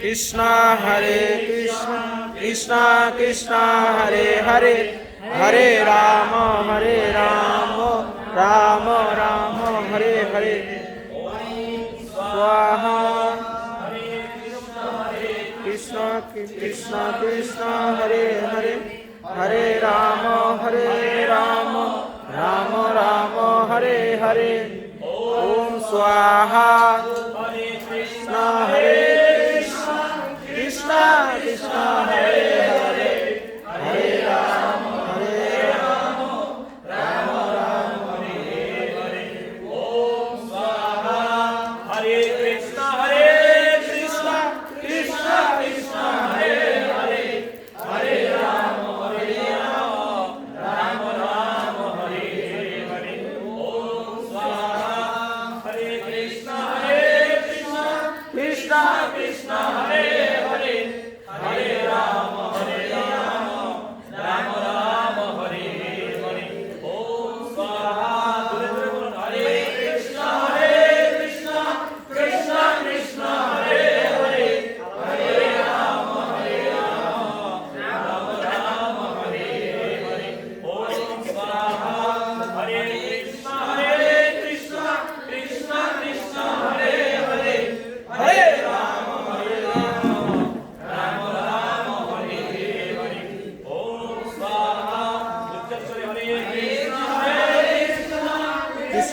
কৃষ্ণ হরে কৃষ্ণ কৃষ্ণ কৃষ্ণ হরে হরে হরে রাম হরে রাম রাম রাম, হরে হরে। স্বাহা। কৃষ্ণ কৃষ্ণ কৃষ্ণ হরে হরে হরে রাম হরে Ram Ram Ram, Hare Hare. swaha Hare Krishna Hare Krishna Krishna Krishna Hare Hare. Hare Rama Hare Rama Rama Om swaha Hare Krishna Krishna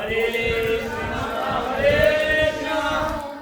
हरे